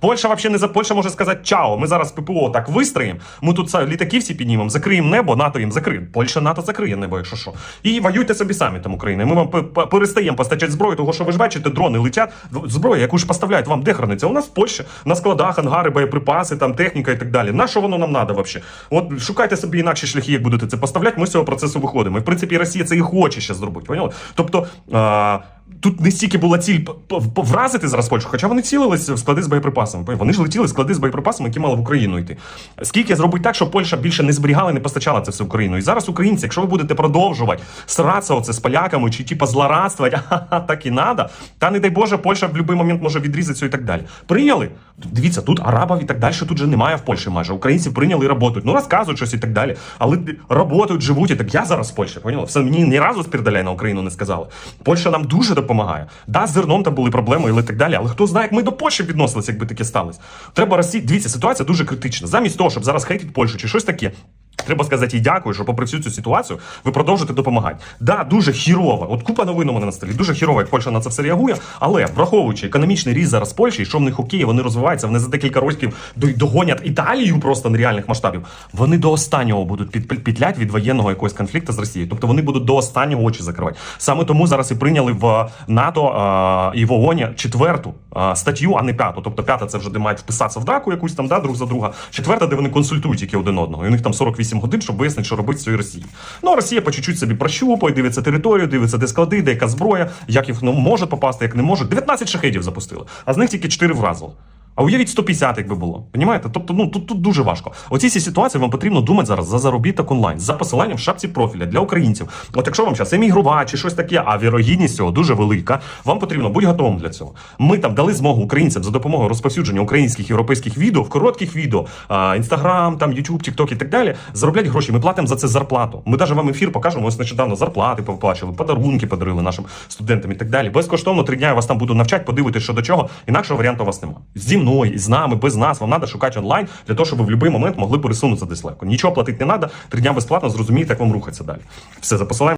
Польща вообще не за Польща може сказати чао. Ми зараз ППО так вистроїмо. Ми тут літаки всі піднімемо, закриємо небо, НАТО їм закриє. Польща НАТО закриє небо, якщо що. І воюйте собі самі там Україна. Ми вам перестаємо постачати зброю, того що ви ж бачите, дрони летять. Зброя, яку ж поставляють вам де храниться? У нас в Польщі на складах, ангари, боєприпаси, там техніка і так далі. На що воно нам треба вообще? От шукайте собі інакші шляхи, як будете це поставляти. Ми з цього процесу виходимо. І в принципі Росія це і хоче ще зробити. Поняли? Тобто. А... Тут не стільки була ціль вразити зараз Польщу, хоча вони цілились в склади з боєприпасами. Вони ж летіли в склади з боєприпасами, які мали в Україну йти. Скільки зробить так, щоб Польща більше не зберігала і не постачала це все в Україну? І зараз українці, якщо ви будете продовжувати сратися оце з поляками чи типа злорадствувати, «Ха-ха, так і надо, та не дай Боже, Польща в будь-який момент може відрізати все і так далі. Прийняли? Дивіться, тут арабів і так далі, тут же немає в Польщі майже. Українці прийняли і працюють. Ну розказують щось і так далі. Але працюють, живуть. І так я зараз в Польщі, поняла? Все мені ні разу спірдаляй на Україну не сказали. Польща нам дуже допомагає. Да, з зерном там були проблеми і так далі. Але хто знає, як ми до Польщі відносилися, якби таке сталося. Треба Росії. Дивіться, ситуація дуже критична. Замість того, щоб зараз хейтити Польщу чи щось таке. Треба сказати їй дякую, що попри всю цю ситуацію ви продовжуєте допомагати. Да, дуже хірово. От купа новин у мене на столі. Дуже хірово, як Польща на це все реагує. Але враховуючи економічний ріст зараз Польщі, що в них окей, вони розвиваються, вони за декілька років до- догонять Італію просто нереальних масштабів. Вони до останнього будуть під, від воєнного якогось конфлікту з Росією. Тобто вони будуть до останнього очі закривати. Саме тому зараз і прийняли в НАТО а, і в ООН четверту а, статтю, а не п'яту. Тобто п'ята це вже де мають вписатися в драку якусь там, да, друг за друга. Четверта, де вони консультують тільки один одного. І у них там 48 годин, щоб вияснити, що робити своїй Росії. Ну а Росія по чуть-чуть собі прощупує, дивиться територію, дивиться, де склади, де яка зброя, як їх ну, може попасти, як не може. 19 шахедів запустили, а з них тільки 4 вразили. А уявіть 150, якби було. Понімаєте? Тобто, ну тут, тут дуже важко. Оці всі ситуації вам потрібно думати зараз за заробіток онлайн, за посиланням в шапці профіля для українців. От якщо вам зараз емігрувати чи щось таке, а вірогідність цього дуже велика, вам потрібно бути готовим для цього. Ми там дали змогу українцям за допомогою розповсюдження українських європейських відео в коротких відео, інстаграм, там Ютуб, Тікток і так далі. Заробляти гроші. Ми платимо за це зарплату. Ми навіть вам ефір покажемо. Ось нещодавно зарплати повиплачували, подарунки подарили нашим студентам і так далі. Безкоштовно три дня я вас там буду навчати, подивитися, що до чого. Інакшого варіанту у вас немає. Мною, з нами, без нас. Вам треба шукати онлайн для того, щоб ви в будь-який момент могли пересунутися десь легко. Нічого платити не треба. Три дня безплатно зрозумієте, як вам рухатися далі. Все за посиланням.